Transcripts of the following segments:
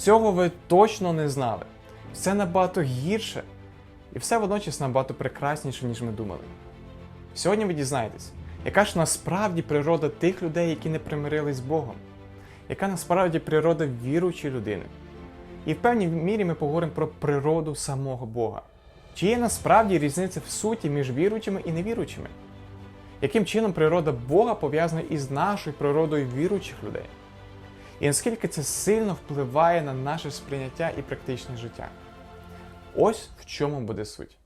Цього ви точно не знали. Все набагато гірше, і все водночас набагато прекрасніше, ніж ми думали. Сьогодні ви дізнаєтесь, яка ж насправді природа тих людей, які не примирились з Богом, яка насправді природа віруючої людини. І в певній мірі ми поговоримо про природу самого Бога. Чи є насправді різниця в суті між віруючими і невіруючими? Яким чином природа Бога пов'язана із нашою природою віруючих людей? І наскільки це сильно впливає на наше сприйняття і практичне життя? Ось в чому буде суть.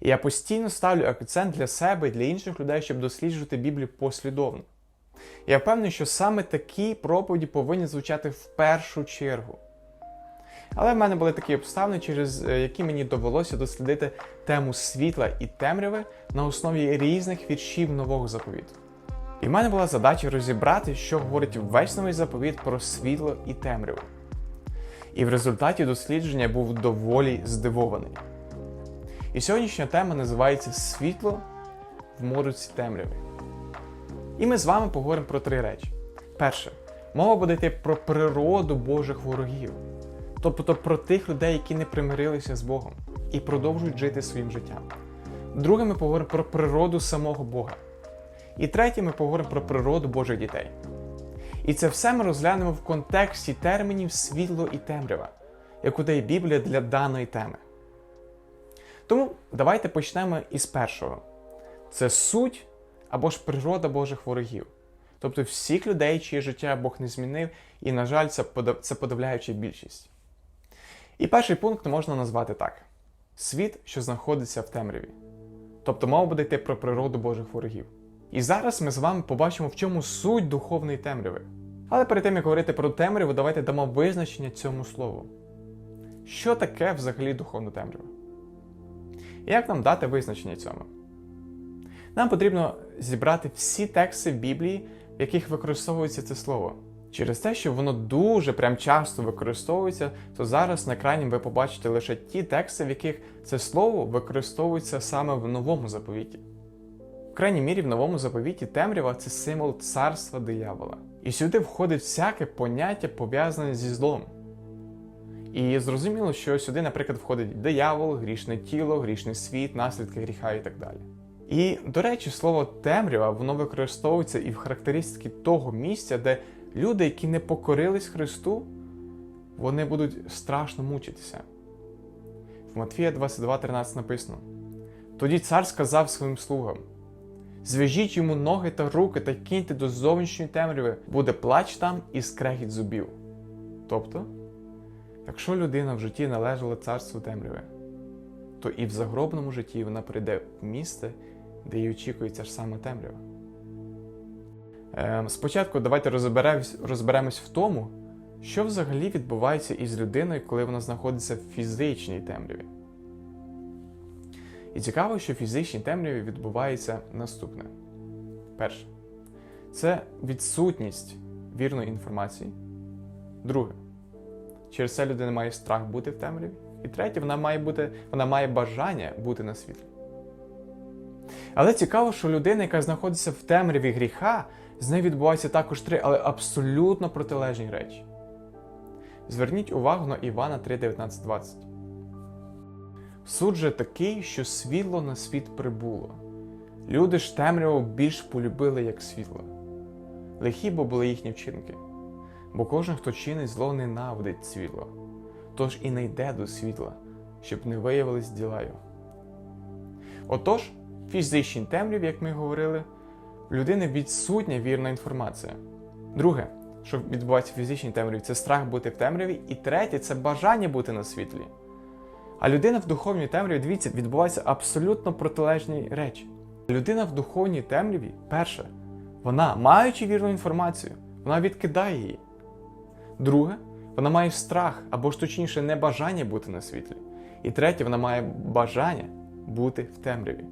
Я постійно ставлю акцент для себе і для інших людей, щоб досліджувати Біблію послідовно. Я впевнений, що саме такі проповіді повинні звучати в першу чергу. Але в мене були такі обставини, через е, які мені довелося дослідити тему світла і темряви на основі різних віршів нового заповіту. І в мене була задача розібрати, що говорить весь новий заповіт про світло і темряву. І в результаті дослідження був доволі здивований. І сьогоднішня тема називається Світло в мороці темряви. І ми з вами поговоримо про три речі. Перше, мова буде йти про природу Божих ворогів, тобто про тих людей, які не примирилися з Богом і продовжують жити своїм життям. Друге, ми поговоримо про природу самого Бога. І третє, ми поговоримо про природу Божих дітей. І це все ми розглянемо в контексті термінів світло і темрява, яку дає Біблія для даної теми. Тому давайте почнемо із першого: це суть або ж природа Божих ворогів. Тобто всіх людей, чиє життя Бог не змінив, і, на жаль, це подав- подавляюча більшість. І перший пункт можна назвати так: світ, що знаходиться в темряві. Тобто мова буде йти про природу Божих ворогів. І зараз ми з вами побачимо, в чому суть духовної темряви. Але перед тим як говорити про темряву, давайте дамо визначення цьому слову. Що таке взагалі духовна темрява? Як нам дати визначення цьому? Нам потрібно зібрати всі тексти в Біблії, в яких використовується це слово. Через те, що воно дуже прям часто використовується, то зараз на екрані ви побачите лише ті тексти, в яких це слово використовується саме в новому заповіті. В крайній мірі в новому заповіті темрява це символ царства диявола. І сюди входить всяке поняття пов'язане зі злом. І зрозуміло, що сюди, наприклад, входить диявол, грішне тіло, грішний світ, наслідки гріха і так далі. І, до речі, слово темрява воно використовується і в характеристики того місця, де люди, які не покорились Христу, вони будуть страшно мучитися. В Матфія 22.13 написано: Тоді цар сказав своїм слугам: Зв'яжіть йому ноги та руки та киньте до зовнішньої темряви, буде плач там і скрегіт зубів. Тобто, якщо людина в житті належала царству темряви, то і в загробному житті вона прийде в місце, де її очікується ж саме темрява. Ем, спочатку давайте розберемось, розберемось в тому, що взагалі відбувається із людиною, коли вона знаходиться в фізичній темряві. І цікаво, що в фізичній темряві відбувається наступне: перше, це відсутність вірної інформації. Друге, через це людина має страх бути в темряві. І третє, вона має бути, вона має бажання бути на світлі. Але цікаво, що людина, яка знаходиться в темряві гріха, з нею відбуваються також три, але абсолютно протилежні речі. Зверніть увагу на Івана 3, 19, 20. Суд же такий, що світло на світ прибуло. Люди ж темряву більш полюбили, як світло. Лихі бо були їхні вчинки, бо кожен, хто чинить зло, ненавидить світло, тож і не йде до світла, щоб не виявились діла його. Отож, в фізичній темряві, як ми говорили, в людини відсутня вірна інформація. Друге, що відбувається в фізичній темряві, це страх бути в темряві. І третє це бажання бути на світлі. А людина в духовній темряві, дивіться, відбуваються абсолютно протилежні речі. Людина в духовній темряві, перше, вона, маючи вірну інформацію, вона відкидає її. Друге, вона має страх або ж точніше небажання бути на світлі. І третє, вона має бажання бути в темряві.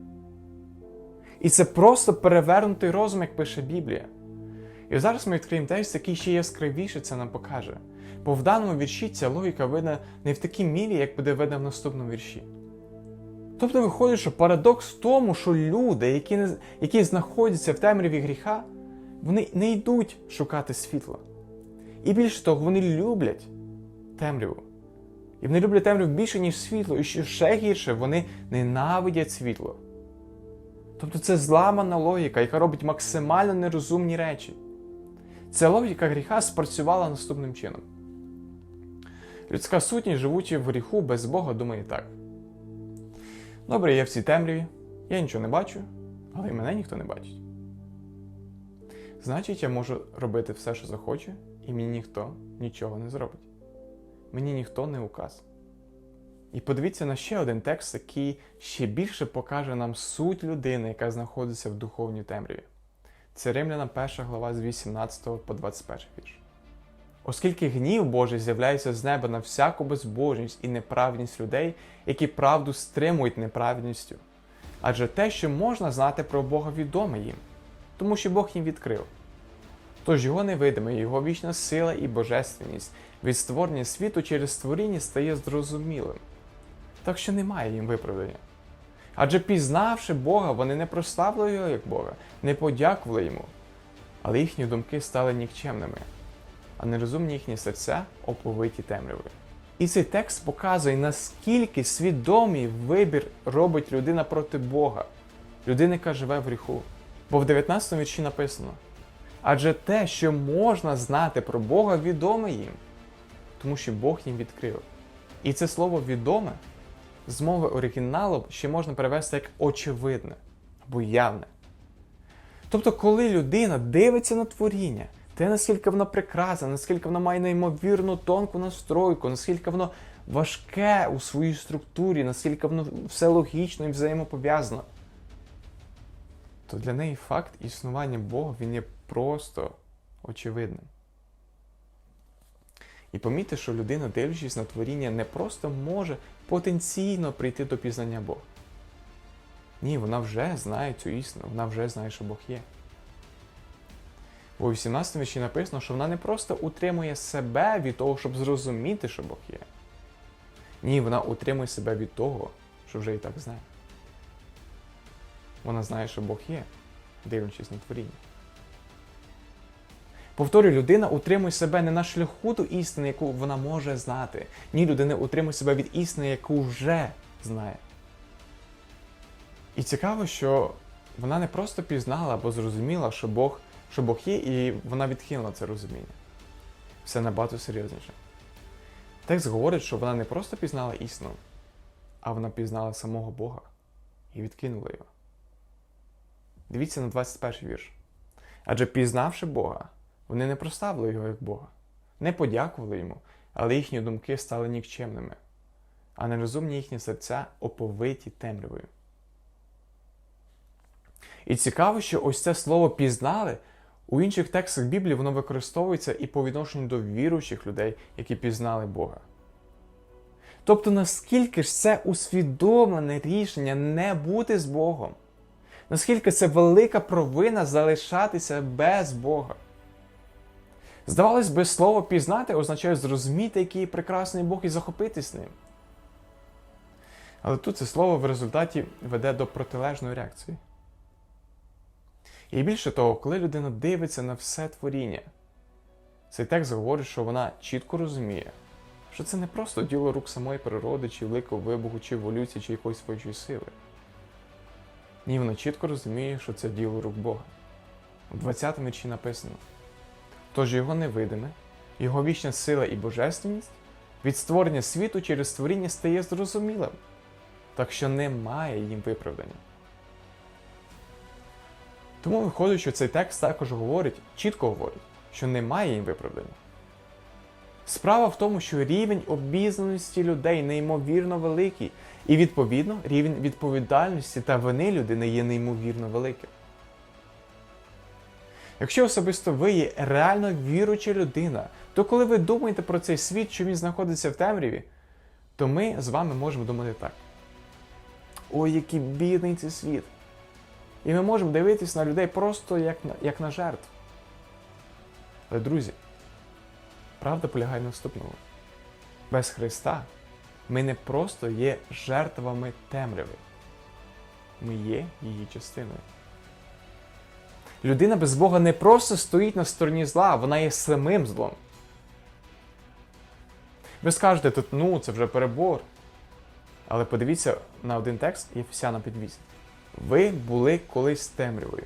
І це просто перевернутий розум, як пише Біблія. І зараз ми відкриємо текст, який ще яскравіше це нам покаже. Бо в даному вірші ця логіка видна не в такій мірі, як буде видна в наступному вірші. Тобто виходить, що парадокс в тому, що люди, які, не, які знаходяться в темряві гріха, вони не йдуть шукати світла. І більше того, вони люблять темряву. І вони люблять темряву більше, ніж світло. І що ще гірше, вони ненавидять світло. Тобто це зламана логіка, яка робить максимально нерозумні речі. Ця логіка гріха спрацювала наступним чином. Людська сутність, живучи в гріху без Бога, думає так. Добре, я в цій темряві, я нічого не бачу, але й мене ніхто не бачить. Значить, я можу робити все, що захочу, і мені ніхто нічого не зробить. Мені ніхто не указ. І подивіться на ще один текст, який ще більше покаже нам суть людини, яка знаходиться в духовній темряві. Це Римляна 1 глава з 18 по 21 вірш. Оскільки гнів Божий з'являється з неба на всяку безбожність і неправедність людей, які правду стримують неправедністю. Адже те, що можна знати про Бога, відоме їм, тому що Бог їм відкрив. Тож його невидиме, його вічна сила і божественність від створення світу через створіння стає зрозумілим. Так що немає їм виправдання. Адже пізнавши Бога, вони не прославили його як Бога, не подякували йому, але їхні думки стали нікчемними, а нерозумні їхні серця оповиті темрявою. І цей текст показує, наскільки свідомий вибір робить людина проти Бога, людина, яка живе в гріху. Бо в 19 вірші написано: адже те, що можна знати про Бога, відоме їм, тому що Бог їм відкрив. І це слово відоме з мови оригіналу ще можна перевести як очевидне або явне. Тобто, коли людина дивиться на творіння, те, наскільки воно прекрасне, наскільки воно має неймовірну тонку настройку, наскільки воно важке у своїй структурі, наскільки воно все логічно і взаємопов'язано, то для неї факт існування Бога він є просто очевидним. І помітьте, що людина, дивлячись на творіння, не просто може потенційно прийти до пізнання Бога. Ні, вона вже знає цю істину, вона вже знає, що Бог є. У 18 вірші написано, що вона не просто утримує себе від того, щоб зрозуміти, що Бог є. Ні, вона утримує себе від того, що вже і так знає. Вона знає, що Бог є, дивлячись на творіння. Повторюю, людина утримує себе не на шляху до істини, яку вона може знати. Ні, людина утримує себе від істини, яку вже знає. І цікаво, що вона не просто пізнала або зрозуміла, що Бог, що Бог є, і вона відкинула це розуміння. Все набагато серйозніше. Текст говорить, що вона не просто пізнала істину, а вона пізнала самого Бога і відкинула його. Дивіться на 21 вірш. Адже пізнавши Бога, вони не проставили його як Бога, не подякували йому, але їхні думки стали нікчемними, а нерозумні їхні серця оповиті темрявою. І цікаво, що ось це слово пізнали у інших текстах Біблії воно використовується і по відношенню до віруючих людей, які пізнали Бога. Тобто, наскільки ж це усвідомлене рішення не бути з Богом? Наскільки це велика провина залишатися без Бога? Здавалось би, слово пізнати означає зрозуміти, який прекрасний Бог і захопитись ним. Але тут це слово в результаті веде до протилежної реакції. І більше того, коли людина дивиться на все творіння, цей текст говорить, що вона чітко розуміє, що це не просто діло рук самої природи, чи великого вибуху, чи еволюції, чи якоїсь своєї сили. Ні, вона чітко розуміє, що це діло рук Бога. У 20 вірші написано. Тож його невидиме, його вічна сила і божественність від створення світу через створіння стає зрозумілим, так що немає їм виправдання. Тому виходить, що цей текст також говорить, чітко говорить, що немає їм виправдання. Справа в тому, що рівень обізнаності людей неймовірно великий, і, відповідно, рівень відповідальності та вини людини є неймовірно великим. Якщо особисто ви є реально віруюча людина, то коли ви думаєте про цей світ, що він знаходиться в темряві, то ми з вами можемо думати так. Ой, який бідний цей світ. І ми можемо дивитися на людей просто як на, як на жертв. Але, друзі, правда полягає наступному. Без Христа ми не просто є жертвами темряви, ми є її частиною. Людина без Бога не просто стоїть на стороні зла, вона є самим злом. Ви скажете тут, ну, це вже перебор. Але подивіться на один текст Єфесяна під 8. Ви були колись темрявою.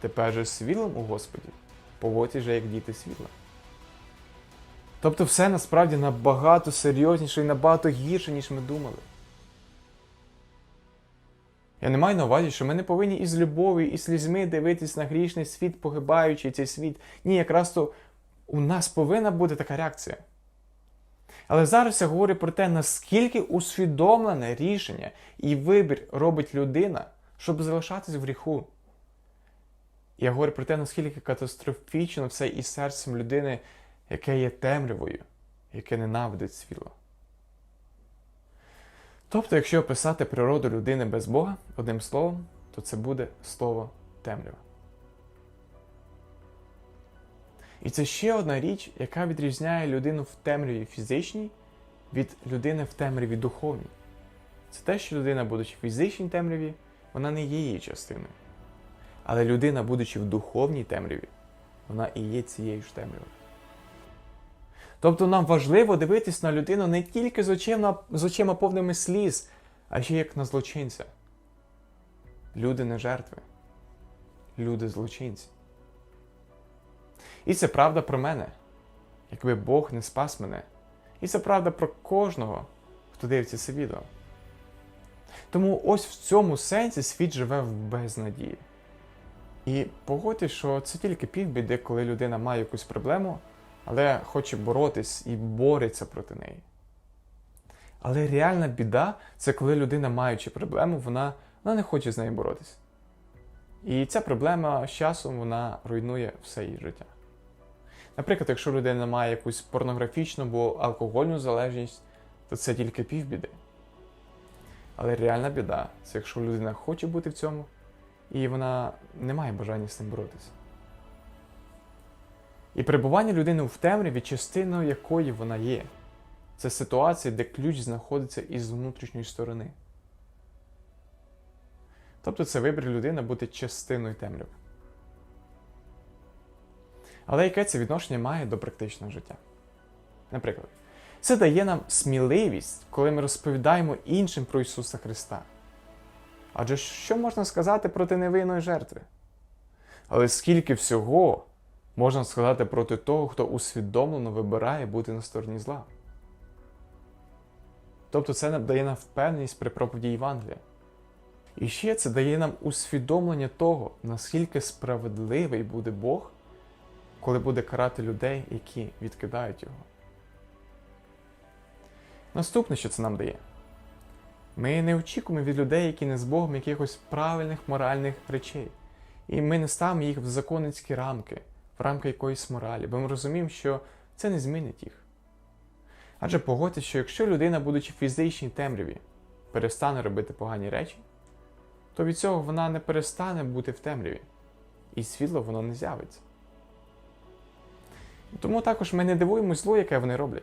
Тепер же світлом у Господі. Поводьте же, як діти світла. Тобто все насправді набагато серйозніше і набагато гірше, ніж ми думали. Я не маю на увазі, що ми не повинні із любов'ю і слізьми дивитись на грішний світ, погибаючий цей світ. Ні, якраз то у нас повинна бути така реакція. Але зараз я говорю про те, наскільки усвідомлене рішення і вибір робить людина, щоб залишатись в гріху. Я говорю про те, наскільки катастрофічно все із серцем людини, яке є темрявою, яке ненавидить світло. Тобто, якщо описати природу людини без Бога одним словом, то це буде слово темрява. І це ще одна річ, яка відрізняє людину в темряві фізичній від людини в темряві духовній. Це те, що людина, будучи в фізичній темряві, вона не є її частиною. Але людина, будучи в духовній темряві, вона і є цією ж темрявою. Тобто нам важливо дивитись на людину не тільки з очима, з очима повними сліз, а ще як на злочинця. Люди не жертви, люди злочинці. І це правда про мене, якби Бог не спас мене. І це правда про кожного, хто дивиться це відео. Тому ось в цьому сенсі світ живе в безнадії. І погодьте, що це тільки півбіди, коли людина має якусь проблему, але хоче боротись і бореться проти неї. Але реальна біда це коли людина, маючи проблему, вона, вона не хоче з нею боротися. І ця проблема з часом вона руйнує все її життя. Наприклад, якщо людина має якусь порнографічну або алкогольну залежність, то це тільки півбіди. Але реальна біда це якщо людина хоче бути в цьому, і вона не має бажання з цим боротися. І перебування людини в темряві, частиною якої вона є. Це ситуація, де ключ знаходиться із внутрішньої сторони. Тобто це вибір людини бути частиною темряви. Але яке це відношення має до практичного життя? Наприклад, це дає нам сміливість, коли ми розповідаємо іншим про Ісуса Христа. Адже що можна сказати проти невинної жертви? Але скільки всього можна сказати проти того, хто усвідомлено вибирає бути на стороні зла? Тобто це дає нам впевненість при проповіді Євангелія. І ще це дає нам усвідомлення того, наскільки справедливий буде Бог, коли буде карати людей, які відкидають його. Наступне, що це нам дає. Ми не очікуємо від людей, які не з Богом якихось правильних моральних речей. І ми не ставимо їх в законницькі рамки, в рамки якоїсь моралі, бо ми розуміємо, що це не змінить їх. Адже погодьтеся, що якщо людина, будучи в фізичній темряві, перестане робити погані речі, то від цього вона не перестане бути в темряві, і світло воно не з'явиться. Тому також ми не дивуємось зло, яке вони роблять.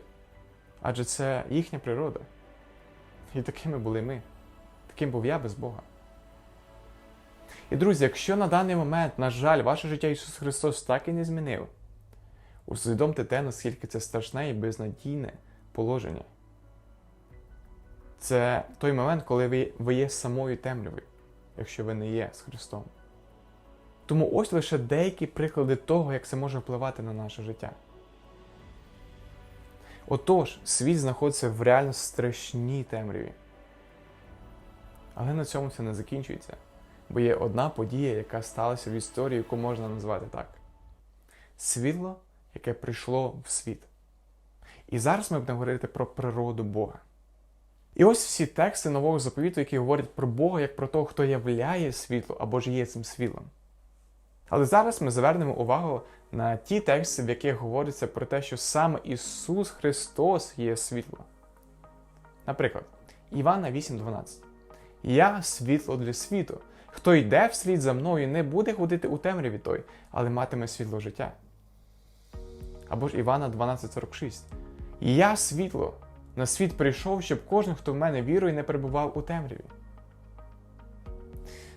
Адже це їхня природа. І такими були ми. Таким був я без Бога. І друзі, якщо на даний момент, на жаль, ваше життя Ісус Христос так і не змінив, усвідомте те, наскільки це страшне і безнадійне положення. Це той момент, коли ви, ви є самою темрявою, якщо ви не є з Христом. Тому ось лише деякі приклади того, як це може впливати на наше життя. Отож, світ знаходиться в реально страшній темряві. Але на цьому це не закінчується, бо є одна подія, яка сталася в історії, яку можна назвати так: світло, яке прийшло в світ. І зараз ми будемо говорити про природу Бога. І ось всі тексти нового заповіту, які говорять про Бога як про того, хто являє світло або ж є цим світлом. Але зараз ми звернемо увагу на ті тексти, в яких говориться про те, що саме Ісус Христос є світло. Наприклад, Івана 8:12. Я світло для світу. Хто йде вслід за мною, не буде ходити у темряві той, але матиме світло життя. Або ж Івана 12:46. Я світло. На світ прийшов, щоб кожен, хто в мене вірує, не перебував у темряві.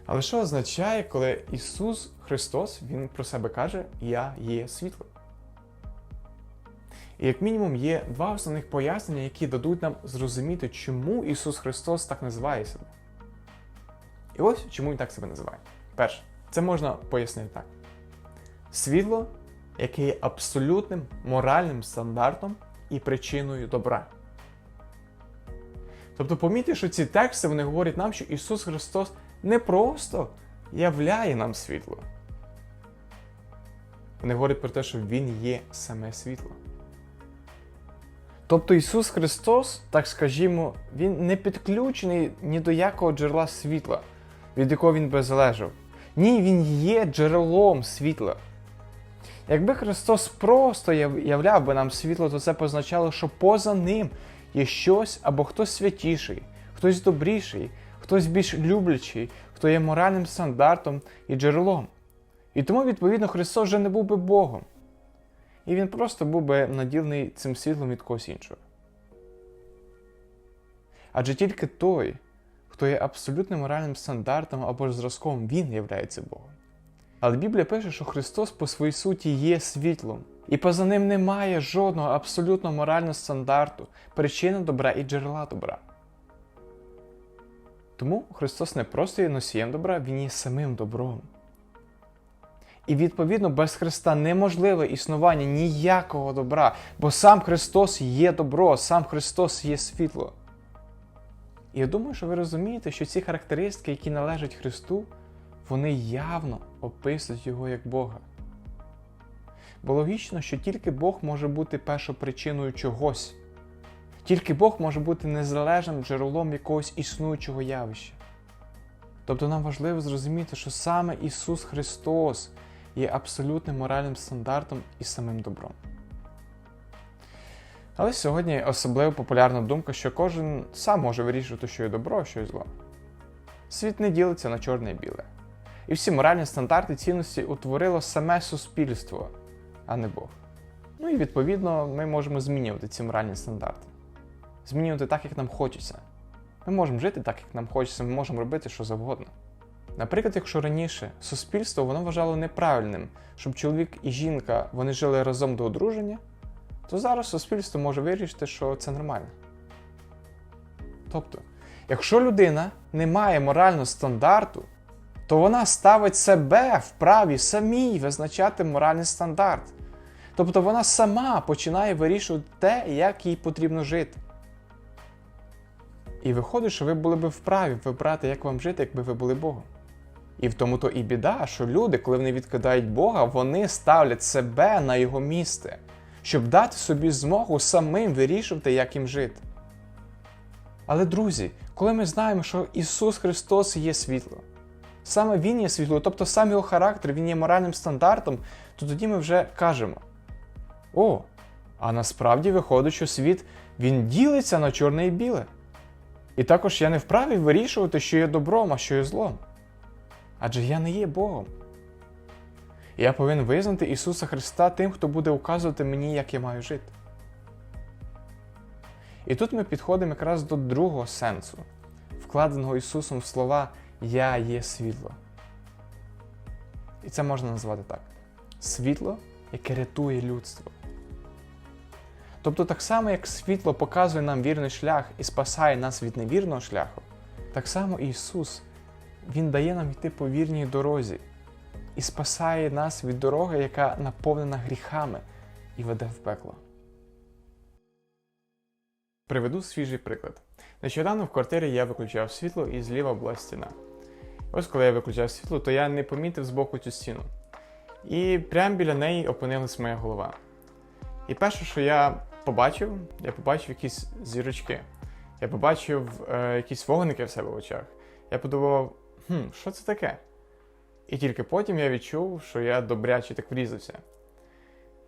Але що означає, коли Ісус Христос Він про себе каже Я є світло? І як мінімум є два основних пояснення, які дадуть нам зрозуміти, чому Ісус Христос так називає себе. І ось чому Він так себе називає. Перше, це можна пояснити так: світло, яке є абсолютним моральним стандартом і причиною добра. Тобто, помітьте, що ці тексти вони говорять нам, що Ісус Христос не просто являє нам світло. Вони говорять про те, що Він є саме світло. Тобто Ісус Христос, так скажімо, Він не підключений ні до якого джерела світла, від якого Він би залежав. Ні, Він є джерелом світла. Якби Христос просто являв би нам світло, то це позначало, що поза ним є щось або хтось святіший, хтось добріший, хтось більш люблячий, хто є моральним стандартом і джерелом. І тому, відповідно, Христос вже не був би Богом. І Він просто був би наділений цим світлом від когось іншого. Адже тільки той, хто є абсолютним моральним стандартом або ж зразком, він являється Богом. Але Біблія пише, що Христос по своїй суті є світлом, і поза ним немає жодного абсолютно морального стандарту, причини добра і джерела добра. Тому Христос не просто є носієм добра, Він є самим добром. І відповідно без Христа неможливе існування ніякого добра, бо сам Христос є добро, сам Христос є світло. І я думаю, що ви розумієте, що ці характеристики, які належать Христу, вони явно описують Його як Бога. Бо логічно, що тільки Бог може бути першопричиною чогось, тільки Бог може бути незалежним джерелом якогось існуючого явища. Тобто нам важливо зрозуміти, що саме Ісус Христос є абсолютним моральним стандартом і самим добром. Але сьогодні особливо популярна думка, що кожен сам може вирішувати, що є добро, а що є зло. Світ не ділиться на чорне і біле. І всі моральні стандарти цінності утворило саме суспільство, а не Бог. Ну і відповідно ми можемо змінювати ці моральні стандарти. Змінювати так, як нам хочеться. Ми можемо жити так, як нам хочеться, ми можемо робити що завгодно. Наприклад, якщо раніше суспільство воно вважало неправильним, щоб чоловік і жінка вони жили разом до одруження, то зараз суспільство може вирішити, що це нормально. Тобто, якщо людина не має морального стандарту, то вона ставить себе в праві самій визначати моральний стандарт. Тобто вона сама починає вирішувати те, як їй потрібно жити. І виходить, що ви були б вправі вибрати, як вам жити, якби ви були Богом. І в тому то і біда, що люди, коли вони відкидають Бога, вони ставлять себе на його місце, щоб дати собі змогу самим вирішувати, як їм жити. Але, друзі, коли ми знаємо, що Ісус Христос є світло, саме Він є світло, тобто сам його характер, Він є моральним стандартом, то тоді ми вже кажемо: О, а насправді виходить, що світ він ділиться на чорне і біле. І також я не вправі вирішувати, що є добром, а що є злом. Адже я не є Богом. Я повинен визнати Ісуса Христа тим, хто буде указувати мені, як я маю жити. І тут ми підходимо якраз до другого сенсу, вкладеного Ісусом в слова Я є світло. І це можна назвати так: світло, яке рятує людство. Тобто, так само, як світло показує нам вірний шлях і спасає нас від невірного шляху, так само Ісус він дає нам йти по вірній дорозі і спасає нас від дороги, яка наповнена гріхами і веде в пекло. Приведу свіжий приклад. Нещодавно в квартирі я виключав світло і зліва була стіна. Ось коли я виключав світло, то я не помітив збоку цю стіну. І прямо біля неї опинилась моя голова. І перше, що я побачив, я побачив якісь зірочки. Я побачив е, якісь вогники в себе в очах. Я подумав, хм, що це таке? І тільки потім я відчув, що я добряче так врізався.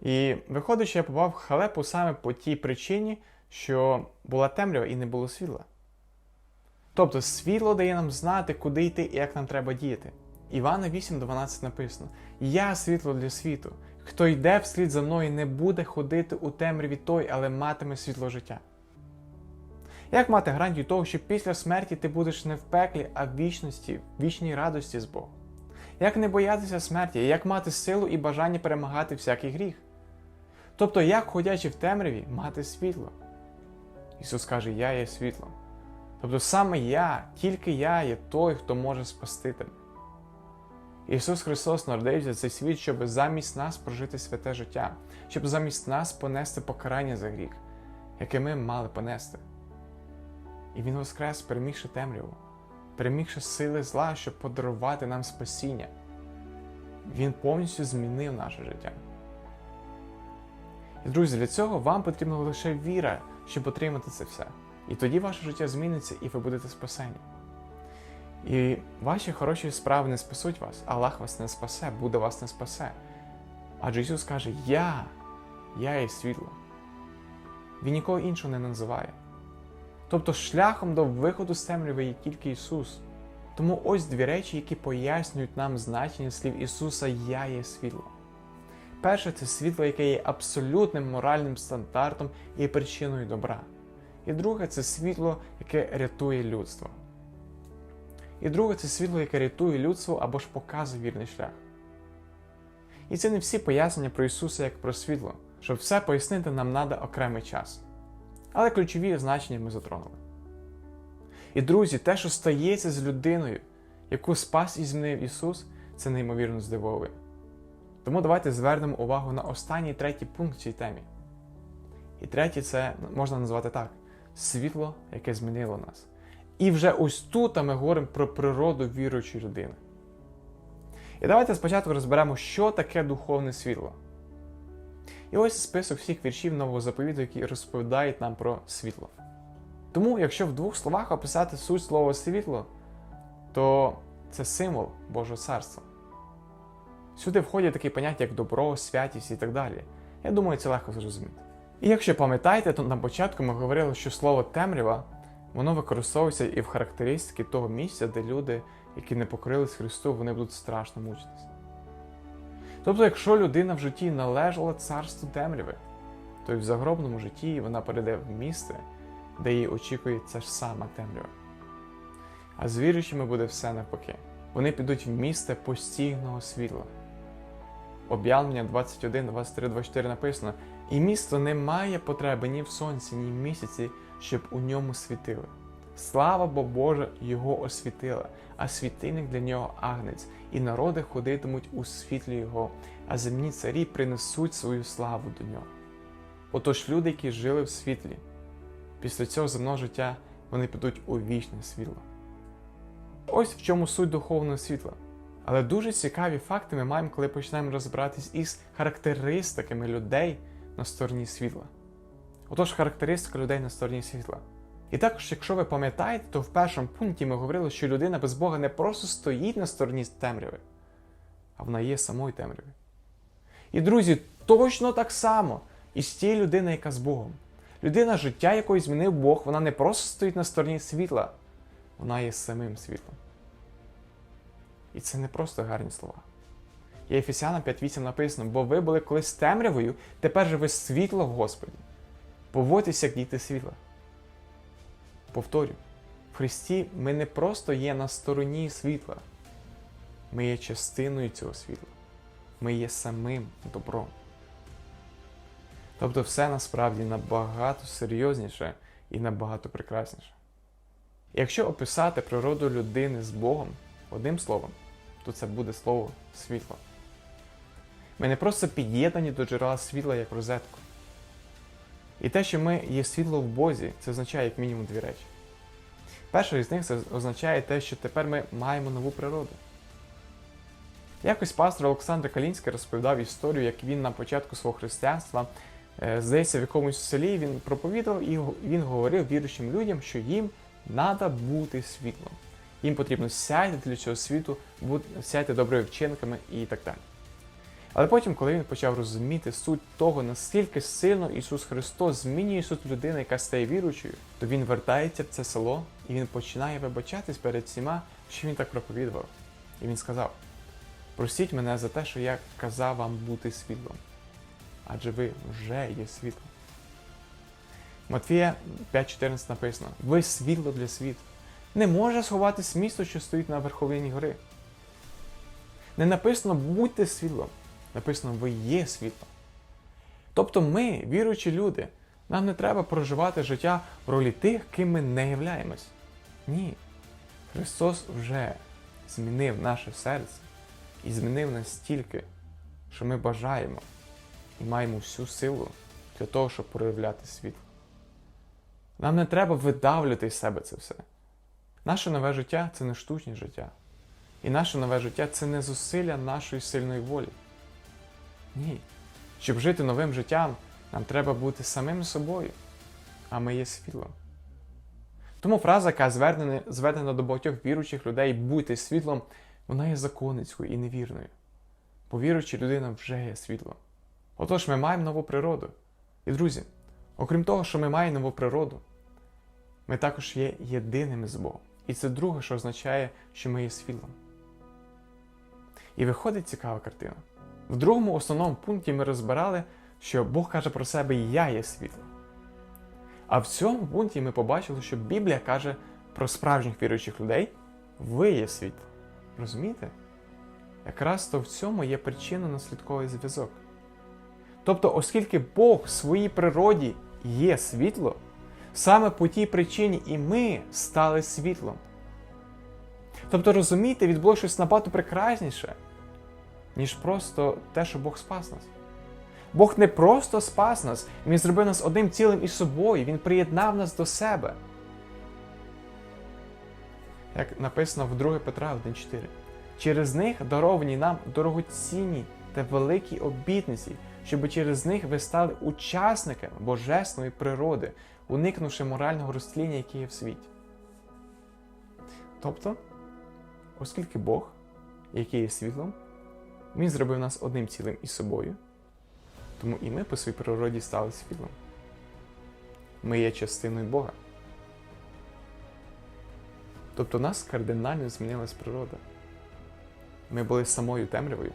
І виходить, що я попав в халепу саме по тій причині, що була темрява і не було світла. Тобто світло дає нам знати, куди йти і як нам треба діяти. Івана 8,12 написано: Я світло для світу. Хто йде вслід за мною, не буде ходити у темряві той, але матиме світло життя. Як мати гарантію того, що після смерті ти будеш не в пеклі, а в вічності, в вічній радості з Богом? Як не боятися смерті, як мати силу і бажання перемагати всякий гріх? Тобто, як ходячи в темряві, мати світло. Ісус каже, Я є світло. Тобто саме я, тільки я є той, хто може спасти тебе. Ісус Христос народився цей світ, щоб замість нас прожити святе життя, щоб замість нас понести покарання за гріх, яке ми мали понести. І Він воскрес, перемігши темряву, перемігши сили зла, щоб подарувати нам спасіння. Він повністю змінив наше життя. І, друзі, для цього вам потрібна лише віра, щоб отримати це все. І тоді ваше життя зміниться, і ви будете спасені. І ваші хороші справи не спасуть вас, Аллах вас не спасе, Будда вас не спасе. Адже Ісус каже: Я, я є світло. Він нікого іншого не називає. Тобто шляхом до виходу з темряви є тільки Ісус. Тому ось дві речі, які пояснюють нам значення слів Ісуса Я є світло. Перше це світло, яке є абсолютним моральним стандартом і причиною добра. І друге це світло, яке рятує людство. І друге це світло, яке рятує людство або ж показує вірний шлях. І це не всі пояснення про Ісуса як про світло. Щоб все пояснити, нам треба окремий час. Але ключові значення ми затронули. І друзі, те, що стається з людиною, яку спас і змінив Ісус, це неймовірно здивовує. Тому давайте звернемо увагу на останній третій пункт в цій темі. І третій це можна назвати так: світло, яке змінило нас. І вже ось тут ми говоримо про природу віруючої людини. І давайте спочатку розберемо, що таке духовне світло. І ось список всіх віршів нового заповіту, які розповідають нам про світло. Тому, якщо в двох словах описати суть слова світло, то це символ Божого царства. Сюди входять такі поняття, як добро, святість і так далі. Я думаю, це легко зрозуміти. І якщо пам'ятаєте, то на початку ми говорили, що слово темрява воно використовується і в характеристики того місця, де люди, які не покорились Христу, вони будуть страшно мучитися. Тобто, якщо людина в житті належала царству темряви, то й в загробному житті вона перейде в місце, де її очікує ця ж сама темрява. А з віруючими буде все навпаки. Вони підуть в місце постійного світла. Об'явлення 21, 23, 24 написано: І місто не має потреби ні в сонці, ні в місяці, щоб у ньому світили. Слава бо Божа його освітила, а світильник для нього агнець, і народи ходитимуть у світлі Його, а земні царі принесуть свою славу до нього. Отож люди, які жили в світлі, після цього земного життя вони підуть у вічне світло. Ось в чому суть духовного світла. Але дуже цікаві факти ми маємо, коли починаємо розбиратись із характеристиками людей на стороні світла. Отож, характеристика людей на стороні світла. І також, якщо ви пам'ятаєте, то в першому пункті ми говорили, що людина без Бога не просто стоїть на стороні темряви, а вона є самою темрявою. І, друзі, точно так само і з тією людиною, яка з Богом. Людина, життя якої змінив Бог, вона не просто стоїть на стороні світла, вона є самим світлом. І це не просто гарні слова. І Ефесянам 5.8 написано, бо ви були колись темрявою, тепер же ви світло в Господі. Поводьтеся, як діти світла. Повторю, в Христі ми не просто є на стороні світла, ми є частиною цього світла. Ми є самим добром. Тобто все насправді набагато серйозніше і набагато прекрасніше. Якщо описати природу людини з Богом одним словом, то це буде слово світло. Ми не просто під'єднані до джерела світла як розетку. І те, що ми є світло в Бозі, це означає як мінімум дві речі. Перша із них це означає те, що тепер ми маємо нову природу. Якось пастор Олександр Калінський розповідав історію, як він на початку свого християнства, е, здається, в якомусь селі він проповідав і він говорив віруючим людям, що їм треба бути світлом. Їм потрібно сяйти для цього світу, сяйти добрими вчинками і так далі. Але потім, коли він почав розуміти суть того, наскільки сильно Ісус Христос змінює суть людини, яка стає віруючою, то він вертається в це село і він починає вибачатись перед всіма, що він так проповідував. І він сказав: простіть мене за те, що я казав вам бути світлом, адже ви вже є світлом. Матвія 5.14 написано: Ви світло для світу. Не може сховатись місто, що стоїть на верховині гори. Не написано будьте світлом. Написано, ви є світло. Тобто ми, віруючі люди, нам не треба проживати життя в ролі тих, ким ми не являємось. Ні. Христос вже змінив наше серце і змінив нас стільки, що ми бажаємо і маємо всю силу для того, щоб проявляти світло. Нам не треба видавлювати з себе це все. Наше нове життя це не штучне життя. І наше нове життя це не зусилля нашої сильної волі. Ні. Щоб жити новим життям, нам треба бути самим собою, а ми є світлом. Тому фраза, яка звернена, звернена до багатьох віруючих людей будьте світлом, вона є законницькою і невірною. Бо віруюча людина вже є світлом. Отож, ми маємо нову природу. І, друзі, окрім того, що ми маємо нову природу, ми також є єдиними з Богом. І це друге, що означає, що ми є світлом. І виходить цікава картина. В другому основному пункті ми розбирали, що Бог каже про себе Я є світло. А в цьому пункті ми побачили, що Біблія каже про справжніх віруючих людей ви є світло. Розумієте? Якраз то в цьому є причинно-наслідковий зв'язок. Тобто, оскільки Бог в своїй природі є світло, саме по тій причині і ми стали світлом. Тобто, розумієте, відбулося щось набагато прекрасніше, ніж просто те, що Бог спас нас. Бог не просто спас нас, Він зробив нас одним цілим із собою, Він приєднав нас до себе. Як написано в 2 Петра 1.4. Через них даровані нам дорогоцінні та великі обітниці, щоб через них ви стали учасниками божественної природи, уникнувши морального розтління, яке є в світі. Тобто, оскільки Бог, який є світлом, Він зробив нас одним цілим із собою, тому і ми по своїй природі стали світлом. Ми є частиною Бога. Тобто нас кардинально змінилась природа. Ми були самою темрявою,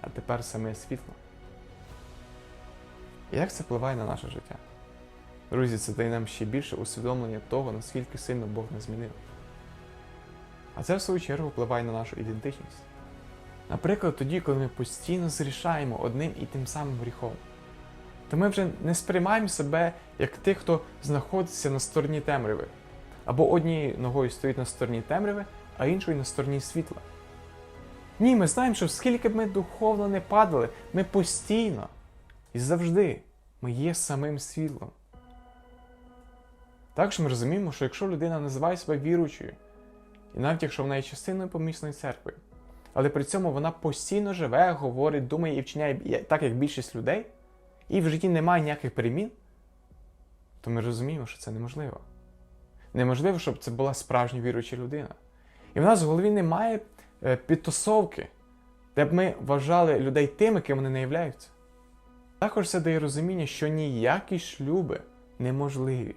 а тепер саме світло. І як це впливає на наше життя? Друзі, це дає нам ще більше усвідомлення того, наскільки сильно Бог нас змінив. А це в свою чергу впливає на нашу ідентичність. Наприклад, тоді, коли ми постійно зрішаємо одним і тим самим гріхом, то ми вже не сприймаємо себе як тих, хто знаходиться на стороні темряви, або однією ногою стоїть на стороні темряви, а іншою на стороні світла. Ні, ми знаємо, що скільки б ми духовно не падали, ми постійно і завжди ми є самим світлом. Також ми розуміємо, що якщо людина називає себе віруючою, і навіть якщо вона є частиною помісної церкви, але при цьому вона постійно живе, говорить, думає і вчиняє так, як більшість людей, і в житті немає ніяких перемін, то ми розуміємо, що це неможливо. Неможливо, щоб це була справжня віруюча людина. І в нас в голові немає е, підтасовки, де б ми вважали людей тими, ким вони не являються. Також це дає розуміння, що ніякі шлюби неможливі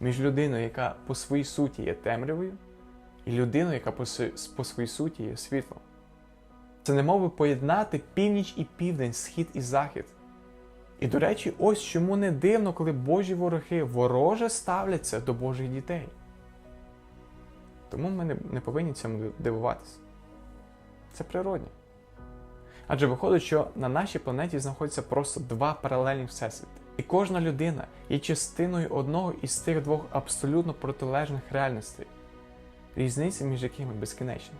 між людиною, яка по своїй суті є темрявою, і людиною, яка по своїй суті є світлом. Це не би поєднати північ і південь, схід і захід. І, до речі, ось чому не дивно, коли Божі вороги вороже ставляться до Божих дітей. Тому ми не, повинні цьому дивуватися. Це природне. Адже виходить, що на нашій планеті знаходяться просто два паралельні всесвіти. І кожна людина є частиною одного із тих двох абсолютно протилежних реальностей, різниця між якими безкінечна.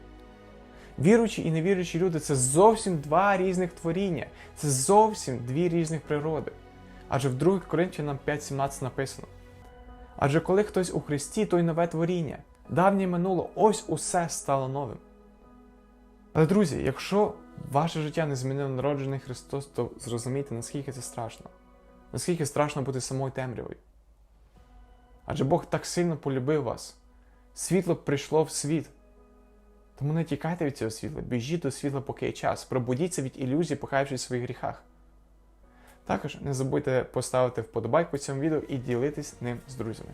Віруючі і невіруючі люди це зовсім два різних творіння, це зовсім дві різних природи. Адже в 2 Коринфянам 5.17 написано: Адже коли хтось у Христі, то й нове творіння, давнє минуло, ось усе стало новим. Але, друзі, якщо ваше життя не змінив народжений Христос, то зрозумійте, наскільки це страшно, наскільки страшно бути самою темрявою. Адже Бог так сильно полюбив вас, світло прийшло в світ. Тому не тікайте від цього світла, біжіть до світла, поки є час, пробудіться від ілюзій, покаявшись в своїх гріхах. Також не забудьте поставити вподобайку цьому відео і ділитись ним з друзями.